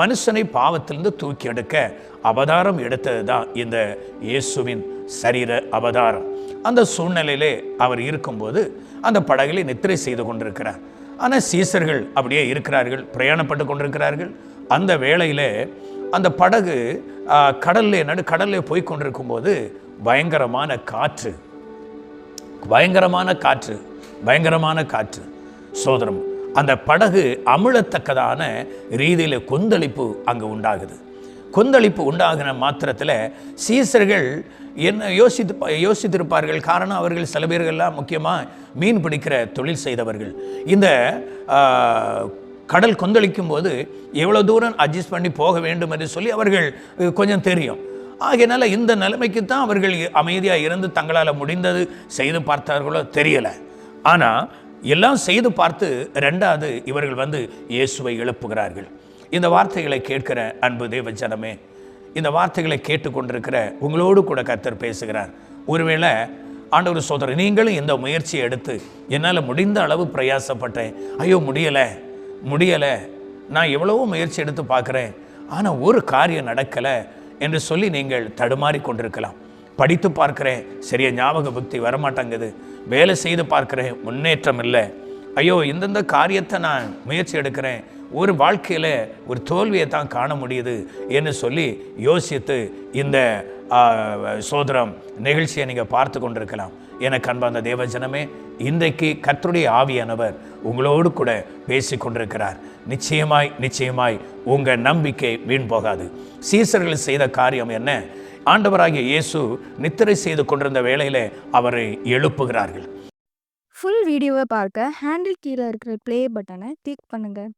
மனுஷனை பாவத்திலிருந்து தூக்கி எடுக்க அவதாரம் எடுத்தது தான் இந்த இயேசுவின் சரீர அவதாரம். அந்த சூழ்நிலையிலே அவர் இருக்கும்போது அந்த படகிலே நித்திரை செய்து கொண்டிருக்கிறார். ஆனால் சீசர்கள் அப்படியே இருக்கிறார்கள் பிரயாணப்பட்டு கொண்டிருக்கிறார்கள். அந்த வேளையிலே அந்த படகு கடல்ல கடல்லே நடு கடல்லே போய் கொண்டிருக்கும்போது பயங்கரமான காற்று பயங்கரமான காற்று பயங்கரமான காற்று. சோதரம் அந்த படகு அமிழத்தக்கதான ரீதியில் கொந்தளிப்பு அங்கே உண்டாகுது. கொந்தளிப்பு உண்டாகின மாத்திரத்தில் சீசர்கள் என்ன யோசித்து யோசித்திருப்பார்கள். காரணம் அவர்கள் சில பேர்கள்லாம் முக்கியமாக மீன் பிடிக்கிற தொழில் செய்தவர்கள். இந்த கடல் கொந்தளிக்கும் போது எவ்வளோ தூரம் அட்ஜஸ்ட் பண்ணி போக வேண்டும் என்று சொல்லி அவர்கள் கொஞ்சம் தெரியும். ஆகையினால இந்த நிலைமைக்கு தான் அவர்கள் அமைதியாக இருந்து தங்களால் முடிந்தது செய்து பார்த்தார்களோ தெரியலை. ஆனால் எல்லாம் செய்து பார்த்து ரெண்டாவது இவர்கள் வந்து இயேசுவை எழுப்புகிறார்கள். இந்த வார்த்தைகளை கேட்கிற அன்பு தேவ ஜனமே இந்த வார்த்தைகளை கேட்டுக்கொண்டிருக்கிற உங்களோடு கூட கத்தர் பேசுகிறார். ஒருவேளை ஆண்டவர் சோதரர் நீங்களும் இந்த முயற்சியை எடுத்து என்னால் முடிந்த அளவு பிரயாசப்பட்டேன். ஐயோ முடியலை முடியலை நான் எவ்வளவோ முயற்சி எடுத்து பார்க்குறேன் ஆனால் ஒரு காரியம் நடக்கலை என்று சொல்லி நீங்கள் தடுமாறி கொண்டிருக்கலாம் படித்து பார்க்குறேன். சரியா ஞாபக புத்தி வரமாட்டேங்குது. வேலை செய்து பார்க்குறேன். முன்னேற்றம் இல்லை. ஐயோ இந்தந்த காரியத்தை நான் முயற்சி எடுக்கிறேன். ஒரு வாழ்க்கையில் ஒரு தோல்வியை தான் காண முடியுது என்று சொல்லி யோசித்து இந்த சோதரம் நிகழ்ச்சியை நீங்கள் பார்த்து கொண்டிருக்கலாம். எனக்கு அன்பார்ந்த தேவஜனமே இன்றைக்கு கர்த்தருடைய ஆவியானவர் உங்களோடு கூட பேசி கொண்டிருக்கிறார். நிச்சயமாய் நிச்சயமாய் உங்கள் நம்பிக்கை வீண் போகாது. சீசர்கள் செய்த காரியம் என்ன? ஆண்டவராகிய இயேசு நித்திரை செய்து கொண்டிருந்த வேளையில் அவரை எழுப்புகிறார்கள். ஃபுல் வீடியோவை பார்க்க ஹேண்டில் கீழே இருக்கிற ப்ளே பட்டனை கிளிக் பண்ணுங்கள்